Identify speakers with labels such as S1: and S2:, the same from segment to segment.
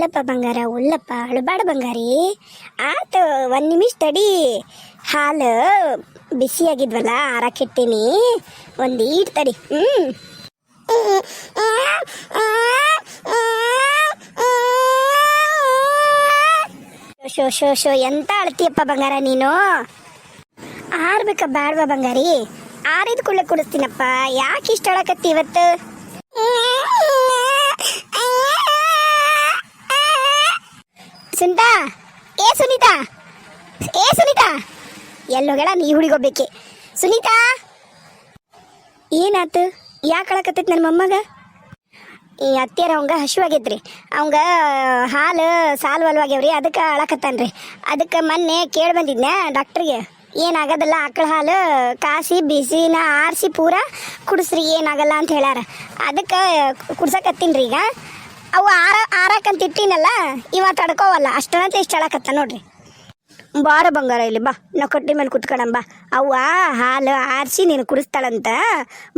S1: ಉಳ್ಳಪ್ಪ ಬಂಗಾರ, ಉಲ್ಲಪ್ಪ ಅಳಬಾಡ ಬಂಗಾರಿ. ಆತು, ಒಂದು ನಿಮಿಷ ತಡಿ. ಹಾಲು ಬಿಸಿಯಾಗಿದ್ವಲ್ಲ ಆರಾಕಿಟ್ಟಿನಿ ಒಂದು ಈಟ್ ತಡಿ. ಹ್ಞೂ ಶೋ ಶೋ ಶೋ ಎಂತ ಅಳ್ತೀಯಪ್ಪ ಬಂಗಾರ ನೀನು? ಆರ್ಬೇಕ ಬ್ಯಾಡ್ವಾ ಬಂಗಾರಿ. ಆರಿದ ಕೂಡಲೇ ಕುಡಿಸ್ತೀನಪ್ಪ. ಯಾಕೆ ಇಷ್ಟ ಅಳಕತ್ತಿ ಇವತ್ತು? ಸುನಿತಾ. ಏ ಸುನೀತಾ. ಏ ಸುನೀತಾ. ಎಲ್ಲೋಗಳ ನೀ ಹುಡುಗೋಬೇಕೆ ಸುನಿತಾ. ಏನಾತು? ಯಾಕೆ ಅಳಕತ್ತೈತಿ ನನ್ನ ಮೊಮ್ಮಗ? ಈ ಅತ್ತಿಯರ ಅವಂಗ ಹಸಿವಾಗೈತ್ರಿ. ಅವಂಗ ಹಾಲು ಸಾಲು ಸಾಲ್ವಲ್ವಾಗ್ಯಾವ್ರಿ ಅದಕ್ಕೆ ಅಳಕತ್ತಾನ್ರಿ. ಅದಕ್ಕೆ ಮೊನ್ನೆ ಕೇಳಿ ಬಂದಿದ್ನೆ ಡಾಕ್ಟ್ರಿಗೆ. ಏನಾಗೋದಿಲ್ಲ ಆಕಳ ಹಾಲು, ಕಾಸಿ, ಬಿಸಿನ ಆರಿಸಿ ಪೂರ ಕುಡಿಸ್ರಿ, ಏನಾಗಲ್ಲ ಅಂತ ಹೇಳ್ಯಾರ. ಅದಕ್ಕೆ ಕುಡ್ಸಕತ್ತೀನಿ ಈಗ. ಅವು ಆರ, ಆರಕ್ಕಂತ ಇಟ್ಟಿನಲ್ಲ, ಇವ ತಡ್ಕೋವಲ್ಲ ಅಷ್ಟನಂತ ಇಷ್ಟು ಹೇಳಕತ್ತ ನೋಡ್ರಿ. ಬಾರ ಬಂಗಾರ ಇಲ್ಲಿ ಬಾ, ನಾ ಕೊಟ್ಟಿ ಮೇಲೆ ಕುತ್ಕೊಳಂಬ ಅವ್ವ ಹಾಲು ಆರಿಸಿ ನೀನು ಕುಡಿಸ್ತಾಳಂತ,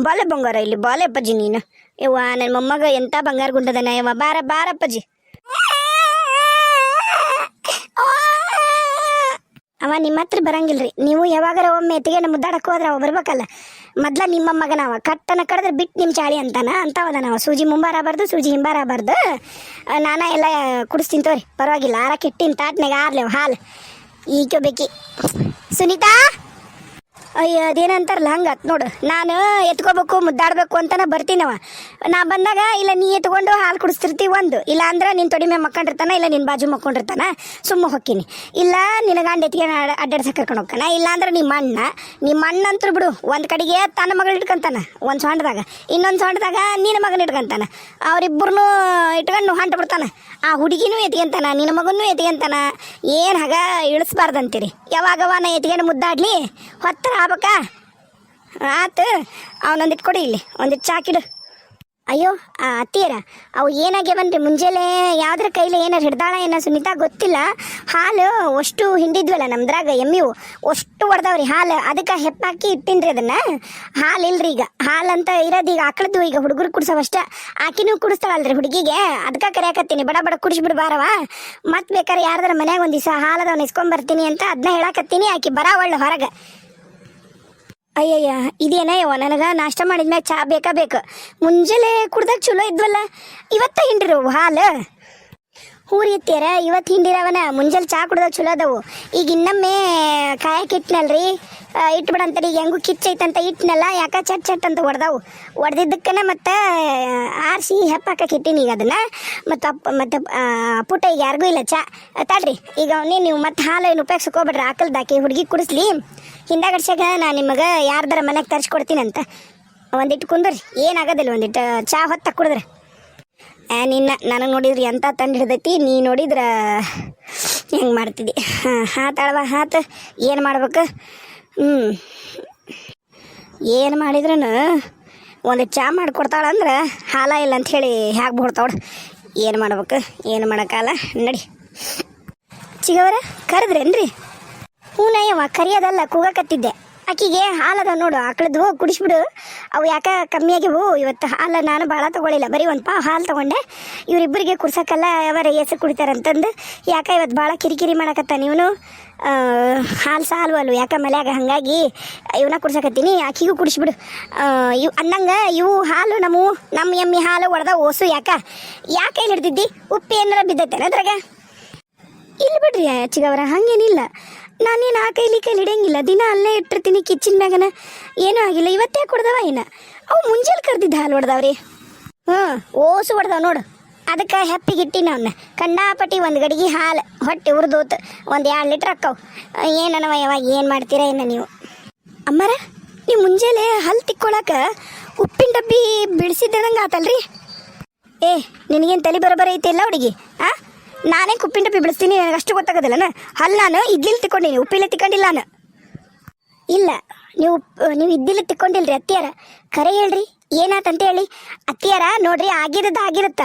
S1: ಬಾಲೆ ಬಂಗಾರ ಇಲ್ಲಿ, ಬಾಲೆ ಅಪ್ಪಾಜಿ ನೀನು. ಯವ್ವ ನನ್ನ ಮೊಮ್ಮಗ ಎಂತ ಬಂಗಾರ ಗುಂಡದನ, ಯವ್ವ, ಬಾರ ಬಾರ ಅಪ್ಪಾಜಿ. ಅವ ನಿಮ್ಮ ಹತ್ರ ಬರಂಗಿಲ್ರಿ, ನೀವು ಯಾವಾಗಾರ ಒಮ್ಮೆ ಎತ್ತಿಗೆ ಮುದ್ದಾಡಕ್ಕೆ ಹೋದ್ರೆ ಅವ ಬರ್ಬೇಕಲ್ಲ. ಮೊದ್ಲ ನಿಮ್ಮ ಮಗನವ. ಕಟ್ಟನ ಕಡಿದ್ರೆ ಬಿಟ್ಟು ನಿಮ್ಮ ಚಾಳಿ ಅಂತಾನ? ಅಂತವದ ನಾವು ಸೂಜಿ ಮುಂಬಾರ ಬಾರ್ದು, ಸೂಜಿ ಹಿಂಬಾರ ಬಾರ್ದು ನಾನ ಎಲ್ಲ ಕುಡಿಸ್ತೀನಿ ತೋರಿ. ಪರವಾಗಿಲ್ಲ. ಆರಕ್ಕೆ ಇಟ್ಟಿನ ತಾಟ್ನಾಗ ಆರ್ಲೇವ್ ಹಾಲು. ಈಗ ಬೇಕಿ ಸುನೀತಾ! ಅಯ್ಯ, ಅದೇನಂತಾರಲ್ಲ ಹಂಗತ್ ನೋಡು. ನಾನು ಎತ್ಕೋಬೇಕು, ಮುದ್ದಾಡ್ಬೇಕು ಅಂತಾನೆ ಬರ್ತೀನವ. ನಾ ಬಂದಾಗ, ಇಲ್ಲ ನೀ ಎತ್ಕೊಂಡು ಹಾಲು ಕುಡಿಸ್ತಿರ್ತಿ ಒಂದು. ಇಲ್ಲ ಅಂದ್ರೆ ನಿನ್ನ ತೊಡಿ ಮೇಲೆ ಮಕ್ಕೊಂಡಿರ್ತಾನ, ಇಲ್ಲ ನಿನ್ನ ಬಾಜು ಮಕ್ಕೊಂಡಿರ್ತಾನ ಸುಮ್ಮ ಹೊಕ್ಕಿನಿ. ಇಲ್ಲ ನಿನ್ನ ಗಂಡ ಎತ್ತಿಗೆ ಅಡ್ಡಾಡ್ಸಕ್ಕೆ ಕರ್ಕೊಂಡು ಹೋಗ್ತಾನ, ಇಲ್ಲ ಅಂದ್ರೆ ನಿಮ್ಮ ಅಣ್ಣ. ನಿಮ್ಮ ಅಣ್ಣ ಅಂತರು ಬಿಡು, ಒಂದು ಕಡೆಗೆ ತನ್ನ ಮಗಳು ಇಟ್ಕೊಂತಾನ, ಒಂದು ಸೊಂಡದಾಗ. ಇನ್ನೊಂದು ಸೊಂಡದಾಗ ನಿನ್ನ ಮಗನ ಇಟ್ಕೊಂತಾನ. ಅವರಿಬ್ಬರನ್ನೂ ಇಟ್ಕೊಂಡು ಹೊಂಟು ಬಿಡ್ತಾನ. ಆ ಹುಡುಗಿನೂ ಎತ್ಕೊಂತಾನ ನಿನ್ನ ಮಗನೂ ಎತ್ಕೊಂತಾನ ಏನು ಹಾಗ ಇಳಿಸ್ಬಾರ್ದಂತೀರಿ. ಯಾವಾಗವ ನಾ ಎತ್ಕೊಂಡು ಮುದ್ದಾಡ್ಲಿ, ಹೊತ್ತರ ಆಗ್ಬೇಕಾ ಆತು ಅವನೊಂದಿಟ್ಟು ಕೊಡಿ ಇಲ್ಲಿ ಒಂದಿಟ್ಟು ಚಾಕಿಡು ಅಯ್ಯೋ ಆ ಅತ್ತಿಯರ ಅವು ಏನಾಗ್ಯಾವನ್ರಿ ಮುಂಜಾನೆ ಯಾವ್ದ್ರ ಕೈಲಿ ಏನಾರು ಹಿಡ್ದಾಳ ಏನೋ ಸುನೀತಾ ಗೊತ್ತಿಲ್ಲ ಹಾಲು ಅಷ್ಟು ಹಿಂಡಿದ್ವಲ್ಲ ನಮ್ದ್ರಾಗ ಎಮ್ಮಿವು ಅಷ್ಟು ಹೊಡೆದವ್ರಿ ಹಾಲು ಅದಕ್ಕೆ ಹೆಪ್ಪಾಕಿ ಇಟ್ಟಿನ್ರಿ ಅದನ್ನ ಹಾಲು ಇಲ್ರಿ ಈಗ ಹಾಲಂತ ಇರೋದು ಈಗ ಆಕಳದ್ದು ಈಗ ಹುಡುಗರು ಕುಡ್ಸವಷ್ಟ ಆಕಿನೂ ಕುಡಿಸ್ತಾಳಲ್ರಿ ಹುಡುಗಿಗೆ ಅದಕ್ಕೆ ಕರೆಯಾಕತ್ತೀನಿ ಬಡ ಬಡ ಕುಡಿಸ್ಬಿಡು ಬಾರವ ಮತ್ತೆ ಬೇಕಾದ್ರೆ ಯಾರ್ದಾರ ಮನ್ಯಾಗ ಒಂದು ದಿವಸ ಹಾಲದವನ್ನ ಇಸ್ಕೊಂಬರ್ತೀನಿ ಅಂತ ಅದನ್ನ ಹೇಳಾಕತ್ತೀನಿ ಆಕಿ ಬರ ಒಳ್ಳೆ ಹೊರಗೆ ಅಯ್ಯಯ್ಯ, ಇದೇನ ಯವ್ವ? ನನಗೆ ನಾಷ್ಟ ಮಾಡಿದ್ಮ್ಯಾಗ ಚಾ ಬೇಕಾ ಬೇಕು. ಮುಂಜಾನೆ ಕುಡ್ದಾಗ ಚಲೋ ಇದ್ವಲ್ಲ? ಇವತ್ತ ಹಿಂಡಿರು ಹಾಲು? ಹೂರಿ ಎತ್ತೀರ ಇವತ್ತು ಹಿಂಡಿರವನ ಮುಂಜಾನೆ ಚಾ ಕುಡ್ದ ಚಲೋ ಅದಾವು. ಈಗ ಇನ್ನೊಮ್ಮೆ ಕಾಯಕ್ಕೆ ಇಟ್ನಲ್ರಿ. ಇಟ್ಬಿಡಂತ ಈಗ ಈಗ ಹೆಂಗೂ ಕಿಚ್ಚೈತಂತ ಇಟ್ನಲ್ಲ, ಯಾಕ ಚಟ್ ಚಟ್ ಅಂತ ಹೊಡೆದವು. ಹೊಡೆದಿದ್ದಕ್ಕನ ಮತ್ತೆ ಆರಿಸಿ ಹೆಪ್ಪಾಕಕ್ಕೆ ಇಟ್ಟಿನಿ ಈಗ ಅದನ್ನ. ಮತ್ತು ಅಪ್ಪ, ಮತ್ತು ಪುಟ್ಟ ಈಗ ಯಾರಿಗೂ ಇಲ್ಲ ಚಾ. ತಡ್ರಿ. ಈಗ ಅವನೇ ನೀವು ಮತ್ತೆ ಹಾಲು ಏನು ಆಕಲ್ ದಾಕಿ ಹುಡುಗಿ ಕುಡಿಸ್ಲಿ. ಹಿಂದಾಗಡ್ಸಾಗ ನಾನು ನಿಮಗೆ ಯಾರ್ದಾರ ಮನೆಗೆ ತರಿಸ್ಕೊಡ್ತೀನಂತ ಒಂದಿಟ್ಟು ಕುಂದ್ರಿ. ಏನಾಗೋದಿಲ್ಲ ಒಂದಿಟ್ಟು ಚಾ ಹೊತ್ತ ಕುಡಿದ್ರೆ. ನಿನ್ನ ನನಗೆ ನೋಡಿದ್ರೆ ಎಂತ ತಂಡ ಹಿಡ್ದೈತಿ? ನೀ ನೋಡಿದ್ರ ಹೆಂಗೆ ಮಾಡ್ತಿದ್ದಿ? ಹಾಂ ಹಾತಾಳವ ಹಾತ. ಏನು ಮಾಡ್ಬೇಕು? ಹ್ಞೂ ಏನು ಮಾಡಿದ್ರೂ ಒಂದು ಚಾ ಮಾಡಿಕೊಡ್ತಾಳಂದ್ರೆ ಹಾಲ ಇಲ್ಲ ಅಂತ ಹೇಳಿ ಹ್ಯಾಕ್ ಬಿಡ್ತಾವಳು ಏನು ಮಾಡ್ಬೇಕು? ಏನು ಮಾಡೋಕ್ಕಲ್ಲ ನಡಿ. ಚಿಗವರ, ಕರೆದ್ರೇನ್ರಿ? ಹೂನಯ್ಯವ ಕರಿಯೋದಲ್ಲ ಕೂಗಕತ್ತಿದ್ದೆ ಆಕಿಗೆ ಹಾಲದ ನೋಡು, ಆಕಳದ್ದು ಕುಡಿಸ್ಬಿಡು. ಅವು ಯಾಕ ಕಮ್ಮಿ ಆಗಿವು ಇವತ್ತು ಹಾಲು ನಾನು ಭಾಳ ತಗೊಳ್ಳಿಲ್ಲ ಬರೀ ಒಂದು ಪಾ ಹಾಲು ತಗೊಂಡೆ. ಇವರಿಬ್ಬರಿಗೆ ಕುಡ್ಸೋಕ್ಕಲ್ಲ ಅವರ ಹೆಸರು ಕುಡಿತಾರಂತಂದು ಯಾಕ ಇವತ್ತು ಭಾಳ ಕಿರಿಕಿರಿ ಮಾಡಕತ್ತ ನೀವನು ಹಾಲು ಸಾಲು ಅಲ್ವ ಯಾಕ ಮಲ್ಯಾಗ ಹಾಗಾಗಿ ಇವನ್ನ ಕುಡ್ಸಕತ್ತೀನಿ, ಆಕಿಗೂ ಕುಡಿಸ್ಬಿಡು. ಇವು ಅನ್ನಂಗೆ ಇವು ಹಾಲು ನಮ್ಮ ನಮ್ಮ ಎಮ್ಮಿ ಹಾಲು ಒಡೆದ ಓಸು ಯಾಕ? ಯಾಕೆ ಹಿಡ್ದಿದ್ದಿ? ಉಪ್ಪು ಏನಾರ ಬಿದ್ದೈತೆ ಅದ್ರಾಗ? ಇಲ್ಲಿ ಬಿಡ್ರಿ ಚಿಗವರ ಹಂಗೇನಿಲ್ಲ. ನಾನೇನು ಆ ಕೈಲಿ ಕೈಲಿ ಇಡಂಗಿಲ್ಲ ದಿನ ಅಲ್ಲೇ ಇಟ್ಟಿರ್ತೀನಿ ಕಿಚನ್ ಮ್ಯಾಗನ. ಏನೂ ಆಗಿಲ್ಲ. ಇವತ್ತೇ ಕೊಡ್ದವ ಏನ? ಅವು ಮುಂಜಾನೆ ಕರ್ದಿದ್ದ ಹಾಲು ಹೊಡೆದವ್ರಿ. ಹ್ಞೂ, ಓಸು ಹೊಡೆದವ ನೋಡು. ಅದಕ್ಕೆ ಹೆಪ್ಪಿಗೆ ಇಟ್ಟಿನ ಅವನ್ನ ಕಂಡಾಪಟ್ಟಿ ಒಂದು ಗಡಿಗೆ ಹಾಲು ಹೊಟ್ಟೆ ಉರ್ದೋತು ಒಂದು ಎರಡು ಲೀಟ್ರ್ ಅಕ್ಕವು. ಏನನವ ಯಾವಾಗ ಏನು ಮಾಡ್ತೀರಾ ಏನ ನೀವು? ಅಮ್ಮರ, ನೀವು ಮುಂಜಾನೆ ಹಲ್ಲು ತಿಕ್ಕೊಳಕ ಉಪ್ಪಿನ ಡಬ್ಬಿ ಬಿಡಿಸಿದ್ದಂಗೆ ಆತಲ್ರಿ. ಏ, ನಿನಗೇನು ತಲೆ ಬರೋಬರ ಐತಿ ಇಲ್ಲ ಹುಡುಗಿ, ಆ? ನಾನೇ ಉಪ್ಪಿನ ಡಬ್ಬಿ ಬಿಡಿಸ್ತೀನಿ ನನಗೆ ಅಷ್ಟು ಗೊತ್ತಾಗೋದಿಲ್ಲನ ಅಲ್ಲಿ ನಾನು ಇಡ್ಲಿಲ್ ತಿಕ್ಕೊಂಡಿನಿ ಉಪ್ಪಿಲ್ಲ ತಿಕ್ಕೊಂಡಿಲ್ಲ ನಾನು. ಇಲ್ಲ, ನೀವು ನೀವು ಇದ್ದಿಲ್ಲ ತಿಕ್ಕೊಂಡಿಲ್ರಿ ಅತ್ತಿಯಾರ. ಕರೆ ಹೇಳ್ರಿ ಏನಾತಂತ ಹೇಳಿ. ಅತ್ತಿಯಾರ, ನೋಡ್ರಿ, ಆಗಿರೋದು ಆಗಿರುತ್ತ.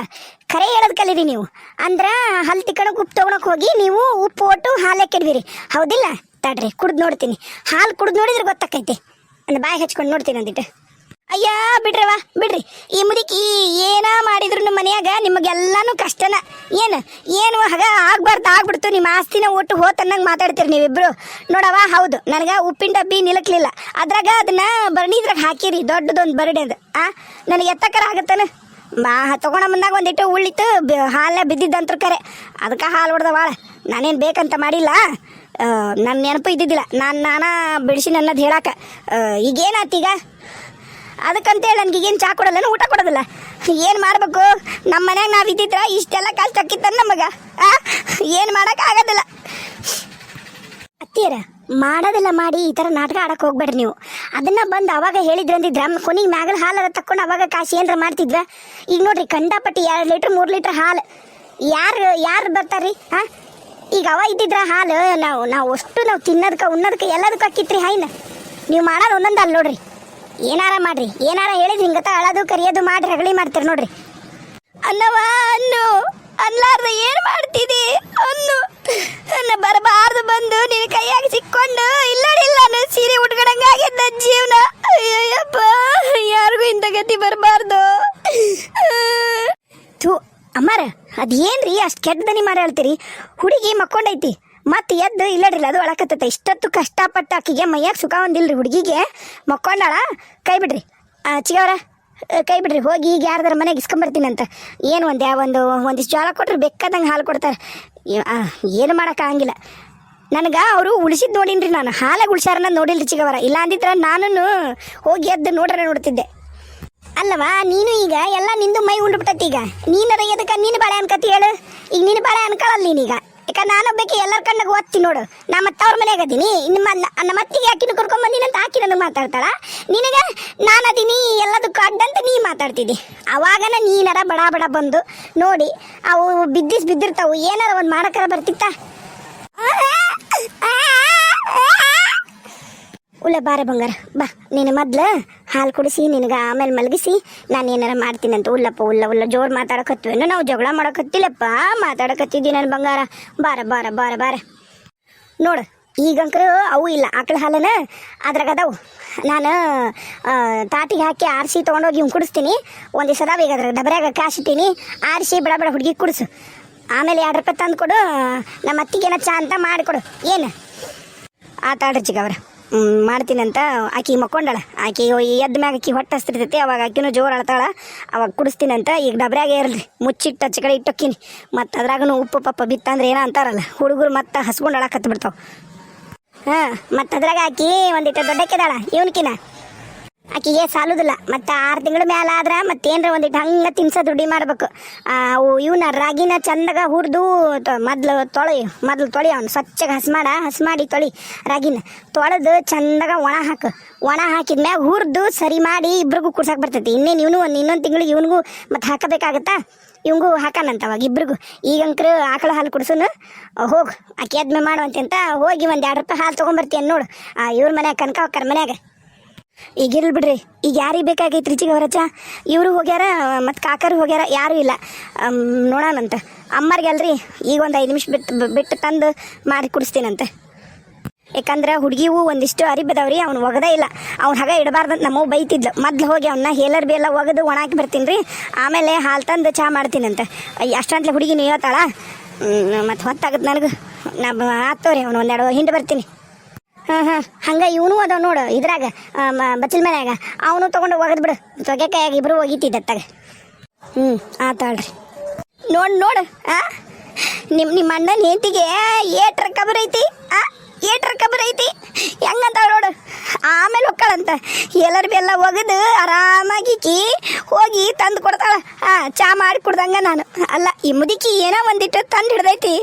S1: ಕರೆ ಹೇಳೋದು ಕಲೀರಿ ನೀವು. ಅಂದ್ರ ಹಲ್ ತಿಕ್ಕೊಳಕ್ ಉಪ್ಪು ತಗೊಳಕ್ ಹೋಗಿ ನೀವು ಉಪ್ಪು ಒಟ್ಟು ಹಾಲು ಹಾಕಿಡ್ವಿರಿ ಹೌದಿಲ್ಲ? ತಡ್ರಿ, ಕುಡ್ದು ನೋಡ್ತೀನಿ. ಹಾಲು ಕುಡ್ದು ನೋಡಿದ್ರೆ ಗೊತ್ತಾಕೈತಿ. ಅಂದ್ರೆ ಬಾಯಿ ಹಚ್ಕೊಂಡು ನೋಡ್ತೀನಿ ಅಂದಿಟ್ಟು ಅಯ್ಯ ಬಿಡ್ರವ ಬಿಡ್ರಿ. ಈ ಮುದುಕಿ ಏನ ಮಾಡಿದ್ರು ಮನ್ಯಾಗ? ನಿಮಗೆಲ್ಲಾನು ಕಷ್ಟನ. ಏನು ಏನು ಹಾಗ ಆಗ್ಬಾರ್ದು, ಆಗ್ಬಿಡ್ತು. ನಿಮ್ಮ ಆಸ್ತಿನ ಒಟ್ಟು ಹೋತನ್ನಂಗೆ ಮಾತಾಡ್ತೀರಿ ನೀವಿಬ್ರು. ನೋಡವ ಹೌದು. ನನಗೆ ಉಪ್ಪಿನ ಡಬ್ಬಿ ನಿಲಕ್ಲಿಲ್ಲ. ಅದ್ರಾಗ ಅದನ್ನ ಬರ್ಣಿದ್ರಾಗ ಹಾಕಿರಿ. ದೊಡ್ಡದೊಂದು ಬರಡಿ ಅದು. ಆ, ನನಗೆ ಎತ್ತಕರ ಆಗತ್ತನ? ಮಾ, ತಗೊಂಡ ಬಂದಾಗ ಒಂದಿಟ್ಟು ಉಳಿತು ಹಾಲೇ ಬಿದ್ದಿದ್ದಂತ್ರ ಕರೆ. ಅದಕ್ಕೆ ಹಾಲು ಹೊಡೆದ ಭಾಳ ನಾನೇನು ಬೇಕಂತ ಮಾಡಿಲ್ಲ. ನನ್ನ ನೆನಪು ಇದ್ದಿದ್ದಿಲ್ಲ. ನಾನು, ನಾನಾ ಬಿಡಿಸಿ ನನ್ನದು ಹೇಳಕ್ಕೆ ಈಗೇನಾತೀಗ ಅದಕ್ಕಂತೇಳಿ ನನಗೆ ಏನು ಚಾ ಕೊಡಲ್ಲ ಊಟ ಕೊಡೋದಿಲ್ಲ. ಏನು ಮಾಡಬೇಕು? ನಮ್ಮ ಮನ್ಯಾಗ ನಾವು ಇದ್ದಿದ್ರ ಇಷ್ಟೆಲ್ಲ ಕಷ್ಟ ಆಕಿತ್ತ ನಮಗೆ. ಏನು ಮಾಡೋಕ್ಕಾಗೋದಿಲ್ಲ ಅತ್ತಿಯರ, ಮಾಡೋದಿಲ್ಲ ಮಾಡಿ ಈ ಥರ ನಾಟಕ ಆಡಕ್ಕೆ ಹೋಗ್ಬೇಡ್ರಿ ನೀವು. ಅದನ್ನ ಬಂದು ಅವಾಗ ಹೇಳಿದ್ರು ಅಂದಿದ್ರ ಕೊನೆಗೆ ಮ್ಯಾಗಲ ಹಾಲು ತಕ್ಕೊಂಡು ಅವಾಗ ಕಾಶಿ ಏನಾರ ಮಾಡ್ತಿದ್ವ? ಈಗ ನೋಡ್ರಿ ಕಂಡಾಪಟ್ಟಿ ಎರಡು ಲೀಟ್ರ್, ಮೂರು ಲೀಟ್ರ್ ಹಾಲು. ಯಾರು ಯಾರು ಬರ್ತಾರ್ರಿ? ಹಾಂ ಈಗ ಅವ ಇದ್ದಿದ್ರ ಹಾಲು, ನಾವು ನಾವು ಅಷ್ಟು ನಾವು ತಿನ್ನೋದಕ್ಕೆ ಉಣ್ಣೋದಕ್ಕೆ ಎಲ್ಲದಕ್ಕೆ ಹಾಕಿತ್ರಿ ಹೈನ. ನೀವು ಮಾಡೋದು ಒಂದೊಂದು ಅಲ್ಲಿ ನೋಡ್ರಿ. ಏನಾರ ಮಾಡ್ರಿ, ಏನಾರ ಹೇಳಿದ್ರಿ ಹಿಂಗತ ಅಳದು, ಕರಿಯೋದು, ಮಾಡಿ ರಗಳಿ ಮಾಡ್ತೀರಿ ನೋಡ್ರಿ. ಅನ್ನವ ಅನ್ನು, ಅನ್ಲಾರ್ದ ಏನು ಮಾಡ್ತಿದಿ? ಅನ್ನು ನನ್ನ ಬರಬಾರ್ದು ಬಂದು ನಿನ್ನ ಕೈಯಾಗ ಸಿಕ್ಕೊಂಡು ಇಲ್ಲಡಿಲ್ಲ ನಾನು ಸೀರೆ ಉಟ್ಕೊಂಡಂಗಾಗಿದ್ದ ಜೀವನ. ಅಯ್ಯಪ್ಪ ಯಾರಿಗೂ ಇಂಥ ಗತಿ ಬರಬಾರ್ದು. ಥೂ, ಅಮ್ಮಾರ, ಅದೇನ್ರಿ ಅಷ್ಟು ಕೆಟ್ಟ ದನಿ ಹೇಳ್ತೀರಿ? ಹುಡುಗಿ ಮಕ್ಕೊಂಡೈತಿ. ಮತ್ತೆ ಎದ್ದು ಇಲ್ಲಡ್ರಿಲ್ಲ, ಅದು ಒಳಕತ್ತೈತೆ. ಇಷ್ಟೊತ್ತು ಕಷ್ಟಪಟ್ಟು ಆಕಿಗೆ ಮೈಯಾಗ ಸುಖ ಒಂದಿಲ್ರಿ ಹುಡುಗಿಗೆ. ಮಕ್ಕೊಂಡಾಳ, ಕೈ ಬಿಡ್ರಿ. ಚಿಗವರ ಕೈ ಬಿಡ್ರಿ. ಹೋಗಿ ಈಗ ಯಾರ್ದಾರ ಮನೆಗೆ ಇಸ್ಕೊಂಬರ್ತೀನಂತ ಏನು ಒಂದು ಯಾವ ಒಂದು, ಒಂದಿಷ್ಟು ಜ್ವಾಲ ಕೊಟ್ರೆ ಬೇಕಾದಂಗೆ ಹಾಲು ಕೊಡ್ತಾರೆ. ಏನು ಮಾಡೋಕ್ಕಾಗಂಗಿಲ್ಲ ನನಗೆ ಅವರು ಉಳಿಸಿದ್ ನೋಡಿನ್ರಿ ನಾನು. ಹಾಲಾಗ ಉಳ್ಸಾರನ್ನ ನೋಡಿಲ್ರಿ ಚಿಗವರ. ಇಲ್ಲ ಅಂದಿದ್ರೆ ನಾನು ಹೋಗಿ ಎದ್ದು ನೋಡ್ರೆ ನೋಡ್ತಿದ್ದೆ. ಅಲ್ಲವಾ, ನೀನು ಈಗ ಎಲ್ಲ ನಿಂದು ಮೈ ಉಂಡ್ಬಿಟ್ಟತಿ ಈಗ. ನೀನರ ಎದಕ್ಕೆ ನೀನು ಬಾಳೆ ಅನ್ಕತಿ ಹೇಳು? ಈಗ ನೀನು ಬಾಳೆ ಅನ್ಕೊಳ್ಳಲ್ಲ ನೀನೀಗ. ಯಾಕ ಬೇಕು ಎಲ್ಲರ ಕಣ್ಣಾಗ ಓದ್ತೀನಿ ನೋಡು. ನಾ ಮತ್ತೆ ಅವ್ರ ಮನೆಗೆ ಅದೀನಿ. ನಿಮ್ಮ ನಮ್ಮ ಅತ್ತಿಗೆ ಆಕಿನ ಕರ್ಕೊಂಡ್ ಅಂತ ಆಕಿ ನನಗೆ ಮಾತಾಡ್ತಾಳ. ನಿನಗೆ ನಾನು ಅದೀನಿ, ಎಲ್ಲದಕ್ಕೂ ಅಡ್ಡಂತ ನೀ ಮಾತಾಡ್ತಿದ್ದಿ. ಅವಾಗನ ನೀನರ ಬಡ ಬಡ ಬಂದು ನೋಡಿ, ಅವು ಬಿದ್ದಿಸ್ ಬಿದ್ದಿರ್ತಾವು. ಏನಾರ ಒಂದು ಮಾಡಕ್ಕಾರ ಬರ್ತಿತ್ತ? ಉಳ್ಳ ಬಾರ ಬಂಗಾರ. ಬಾ, ನೀನು ಮೊದ್ಲು ಹಾಲು ಕುಡಿಸಿ, ನಿನಗೆ ಆಮೇಲೆ ಮಲಗಿಸಿ, ನಾನು ಏನಾರ ಮಾಡ್ತೀನಂತ ಉಲ್ಲಪ್ಪ, ಉಲ್ಲ ಉಲ್ಲ ಜೋರು ಮಾತಾಡಕತ್ವೇನು ನಾವು ಜಗಳ ಮಾಡಕತ್ತಿಲ್ಲಪ್ಪ ಮಾತಾಡಕತ್ತಿದ್ದೀನಿ ನನ್ನ ಬಂಗಾರ. ಬಾರ ಬಾರ ಬಾರ ಬಾರ. ನೋಡು ಈಗಂಕರು ಅವು ಇಲ್ಲ, ಆಕಳ ಹಾಲನ ಅದ್ರಾಗ ಅದಾವು. ನಾನು ತಾಟಿಗೆ ಹಾಕಿ ಆರಿಸಿ ತೊಗೊಂಡೋಗಿ ಹಿಂಗೆ ಕುಡಿಸ್ತೀನಿ. ಒಂದು ದಿವಸ ಅದಾವ, ಈಗ ಅದ್ರಾಗ ಡಬ್ರ್ಯಾಗ ಇಟ್ಟೀನಿ ಆರಿಸಿ ಬಡ ಬಡ ಹುಡುಗಿ ಕುಡಿಸು. ಆಮೇಲೆ ಎರಡು ರೂಪಾಯಿ ತಂದು ಕೊಡು ನಮ್ಮ ಅತ್ತಿಗೇನ ಚಾ ಅಂತ ಮಾಡಿಕೊಡು. ಏನು? ಆತಾಡ್ರಿ ಹ್ಞೂ ಮಾಡ್ತೀನಂತ ಆಕಿ ಮಕ್ಕೊಂಡಳ. ಆಕಿ ಎದ್ದ ಮ್ಯಾಗ ಆಕಿ ಹೊಟ್ಟೆ ಹಸ್ತಿರ್ತೈತಿ, ಅವಾಗ ಆಕಿನೂ ಜೋರು ಅಳ್ತಾಳ. ಅವಾಗ ಕುಡಿಸ್ತೀನಂತ ಈಗ ಡಬ್ರ್ಯಾಗ ಇರಲಿ ಮುಚ್ಚಿಟ್ಟು ಹಚ್ಚ ಕಡೆ ಇಟ್ಟೊಕ್ಕಿನಿ. ಮತ್ತು ಅದ್ರಾಗನು ಉಪ್ಪು ಪಪ್ಪ ಬಿತ್ತಂದ್ರೆ ಏನೋ ಅಂತಾರಲ್ಲ, ಹುಡುಗರು ಮತ್ತೆ ಹಸ್ಕೊಂಡು ಅಳಕತ್ತು ಬಿಡ್ತಾವ ಹಾಂ, ಮತ್ತು ಅದ್ರಾಗ ಆಕಿ ಒಂದಿಟ್ಟು ದೊಡ್ಡಕ್ಕಿದಾಳ ಇವನ್ಕಿನ ಆಕಿಗೆ ಸಾಲುದಿಲ್ಲ. ಮತ್ತೆ ಆರು ತಿಂಗಳ ಮೇಲೆ ಆದ್ರೆ ಮತ್ತೇನ್ರ ಒಂದಿಟ್ಟು ಹಂಗೆ ತಿನ್ಸ ದುಡ್ಡಿ ಮಾಡ್ಬೇಕು. ಅವು ಇವನ ರಾಗಿನ ಚಂದಾಗ ಹುರಿದು ಮೊದ್ಲು ತೊಳಿ ಮೊದ್ಲು ತೊಳಿ ಅವ್ನು ಸ್ವಚ್ಛಗೆ ಹಸ್ ಮಾಡ, ಹಸ್ ಮಾಡಿ ತೊಳಿ ರಾಗಿನ. ತೊಳೆದು ಚಂದಾಗ ಒಣ ಹಾಕು. ಒಣ ಹಾಕಿದ್ಮ್ಯಾಗ ಹುರಿದು ಸರಿ ಮಾಡಿ ಇಬ್ರಿಗೂ ಕುಡ್ಸಕ್ಕೆ ಬರ್ತೈತಿ. ಇನ್ನೇನು ಇವನು ಒಂದು ಇನ್ನೊಂದು ತಿಂಗಳು ಇವನಿಗೂ ಮತ್ತೆ ಹಾಕಬೇಕಾಗತ್ತಾ? ಇವಂಗೂ ಹಾಕಾನಂತ ಅವಾಗ ಇಬ್ರಿಗೂ. ಈಗಂಕ್ರು ಆಕಳ ಹಾಲು ಕುಡ್ಸುನು ಹೋಗು. ಆಕೆ ಎದ್ಮೆ ಮಾಡುವಂತೆ ಅಂತ ಹೋಗಿ ಒಂದು ಎರಡು ರೂಪಾಯಿ ಹಾಲು ತೊಗೊಂಬರ್ತೀಯ ನೋಡು. ಇವ್ರ ಮನ್ಯಾಗ ಕನಕ ಹೋಗ್ತಾರ ಮನ್ಯಾಗ. ಈಗ ಇರ್ಲಿ ಬಿಡ್ರಿ. ಈಗ ಯಾರಿಗೆ ಬೇಕಾಗೈತಿ ರಿಚಿಗೆ ಅವರಚ್ಚ ಇವರು ಹೋಗ್ಯಾರ, ಮತ್ತು ಕಾಕರು ಹೋಗ್ಯಾರ, ಯಾರೂ ಇಲ್ಲ. ನೋಡೋಣಂತ. ಅಮ್ಮರಿಗಲ್ರಿ, ಈಗ ಒಂದು ಐದು ನಿಮಿಷ ಬಿಟ್ಟು ಬಿಟ್ಟು ತಂದು ಮಾಡಿ ಕುಡಿಸ್ತೀನಂತೆ. ಯಾಕಂದ್ರೆ ಹುಡುಗಿವು ಒಂದಿಷ್ಟು ಅರಿಬದವ್ರಿ ಅವ್ನು ಒಗದೇ ಇಲ್ಲ. ಅವ್ನು ಹಾಗೆ ಇಡಬಾರ್ದಂತ ನಮ್ಮವ್ ಬೈತಿದ್ಲು. ಮೊದ್ಲು ಹೋಗಿ ಅವನ್ನ ಹೇಲರ್ ಎಲ್ಲ ಒಗೆದು ಒಣಾಕಿ ಬರ್ತೀನಿ ರೀ ಆಮೇಲೆ ಹಾಲು ತಂದು ಚಹಾ ಮಾಡ್ತೀನಂತೆ. ಅಷ್ಟಂತಲೇ ಹುಡುಗಿ ನೀವತ್ತಾಳ ಮತ್ತು ಹೊತ್ತಾಗತ್ತೆ ನನಗೆ. ನಾ ಆತೋರಿ ಅವ್ನು ಒಂದೆರಡು ಹಿಂಡು ಬರ್ತೀನಿ. ಹಂಗೆ ಇವನು ಅದಾವ ನೋಡು ಇದ್ರಾಗ ಬಚ್ಚಲ್ ಮನ್ಯಾಗ. ಅವನು ತಗೊಂಡು ಹೋಗದ್ ಬಿಡು. ತೊಗೆ ಕೈಯಾಗ ಇಬ್ರು ಒಗಿತಿದ್ದತ್ತಾಗ. ಹ್ಮ್ ಆತಾಳ್ರಿ ನೋಡು ನೋಡು, ಆ? ನಿಮ್ಮ ನಿಮ್ಮ ಅಣ್ಣನ ಹೆಂಡತಿಗೆ ಏಟ್ರ ಕಬರ್ ಐತಿ? ಆ? ಏಟ್ರ ಕಬರ್ ಐತಿ? ಹೆಂಗಂತ ನೋಡು? ಆಮೇಲೆ ಹೊಕ್ಕಳಂತ ಎಲ್ಲರೂ ಬೆಲ್ಲ ಒಗೆದು ಆರಾಮಾಗಿ ಕಿ ಹೋಗಿ ತಂದು ಕೊಡ್ತಾಳ. ಆ, ಚಾ ಮಾಡಿ ಕುಡ್ದಂಗ ನಾನು. ಅಲ್ಲ, ಈ ಮುದಿಕಿ ಏನೋ ಒಂದಿಟ್ಟು ತಂದು ಹಿಡ್ದೈತಿ.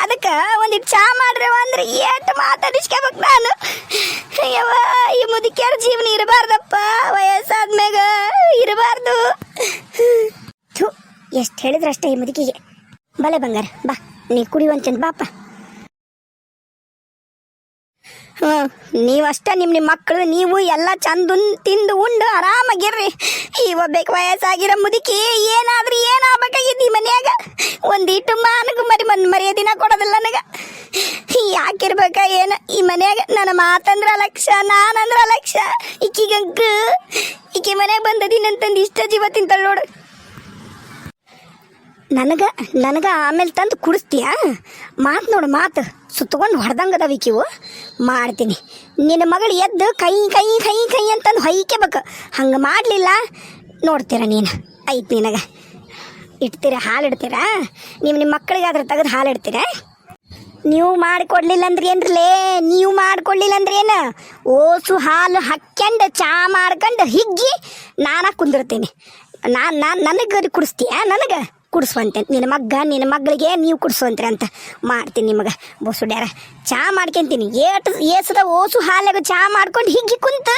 S1: ಅದಕ್ಕೆ ಒಂದಿಟ್ಟು ಚಾ ಮಾಡ್ರವ ಅಂದ್ರೆ ಏಟು ಮಾತಾಡಿಸ್ಕೋಬೇಕು ನಾನು. ಯವ್ವ ಈ ಮುದುಕಿಯರ ಜೀವನ ಇರಬಾರ್ದಪ್ಪ. ವಯಸ್ಸಾದ್ಮ್ಯಾಗ ಇರಬಾರ್ದು. ಎಷ್ಟು ಹೇಳಿದ್ರಷ್ಟೇ ಈ ಮುದುಕಿಗೆ. ಬಲೆ ಬಂಗಾರ, ಬಾ, ನೀ ಕುಡಿಯುವಂತ ಬಾಪ. ಹ್ಞೂ ನೀವಷ್ಟ ನಿಮ್ಮ ನಿಮ್ಮ ಮಕ್ಕಳು ನೀವು ಎಲ್ಲ ಚಂದ ತಿಂದು ಉಂಡು ಆರಾಮಾಗಿರ್ರಿ. ಈ ಒಬ್ಬಕ್ಕೆ ವಯಸ್ಸಾಗಿರೋ ಮುದುಕಿ ಏನಾದ್ರೂ ಏನಾಗಬೇಕಾಗಿತ್ತು ಈ ಮನ್ಯಾಗ? ಒಂದಿಟ್ಟು ಮಾನಗು ಮರಿ ಮನ್ ಮರ್ಯಾದಿನ ಕೊಡೋದಿಲ್ಲ ನನಗೆ. ಯಾಕಿರ್ಬೇಕ ಏನ? ಈ ಮನ್ಯಾಗ ನನ್ನ ಮಾತಂದ್ರ ಲಕ್ಷ, ನಾನಂದ್ರ ಲಕ್ಷ. ಈಕಿಗಂಕ ಈಕಿ ಮನೆಗೆ ಬಂದದಿನಂತಂದು ಇಷ್ಟ ಜೀವ ತಿಂತಾಳ ನೋಡು. ನನಗೆ ನನಗೆ ಆಮೇಲೆ ತಂದು ಕುಡಿಸ್ತೀಯ? ಮಾತು ನೋಡು, ಮಾತು. ಸುತ್ತಕೊಂಡು ಹೊಡೆದಂಗ ಅದಾವ ಈಕಿವು ಮಾಡ್ತೀನಿ. ನಿನ್ನ ಮಗಳು ಎದ್ದು ಕೈ ಕೈ ಕೈ ಕೈ ಅಂತಂದು ಹೊಯ್ಕೆಬೇಕು. ಹಂಗೆ ಮಾಡಲಿಲ್ಲ. ನೋಡ್ತೀರ ನೀನು? ಐತೆ ನಿನಗೆ. ಇಡ್ತೀರಾ, ಹಾಲು ಇಡ್ತೀರಾ? ನೀವು ನಿಮ್ಮ ಮಕ್ಕಳಿಗೆ ಆದ್ರೆ ತೆಗೆದು ಹಾಲು ಇಡ್ತೀರಾ? ನೀವು ಮಾಡಿಕೊಡ್ಲಿಲ್ಲ ಅಂದ್ರೆ ಏನ್ರಲೇ? ನೀವು ಮಾಡಿಕೊಡ್ಲಿಲ್ಲ ಅಂದ್ರೆ ಏನು? ಓಸು, ಹಾಲು ಹಾಕ್ಯಂಡು ಚಾ ಮಾಡ್ಕೊಂಡು ಹಿಗ್ಗಿ ನಾನಾಗ ಕುಂದಿರ್ತೀನಿ. ನಾನು ನಾನು, ನನಗೆ ಕುಡಿಸ್ತೀಯ? ನನಗೆ? ಕುಡಿಸುವಂತೆ. ನಿನ್ನ ಮಗ್ಗ, ನಿನ್ನ ಮಗಳಿಗೆ ನೀವು ಕುಡಿಸುವಂತ್ರಿ ಅಂತ ಮಾಡ್ತೀನಿ ನಿಮಗೆ. ಬೋಸುಡ್ಯಾರ, ಚಾ ಮಾಡ್ಕೊಂತೀನಿ. ಏಟ್, ಏಸದ ಓಸು ಹಾಲಾಗ ಚಾ ಮಾಡ್ಕೊಂಡು ಹಿಗ್ಗಿ ಕುಂತು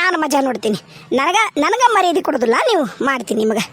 S1: ನಾನು ಮಜಾ ನೋಡ್ತೀನಿ. ನನಗೆ ನನಗೆ ಮರ್ಯಾದೆ ಕೊಡೋದಿಲ್ಲ, ನೀವು ಮಾಡ್ತೀನಿ ನಿಮಗೆ.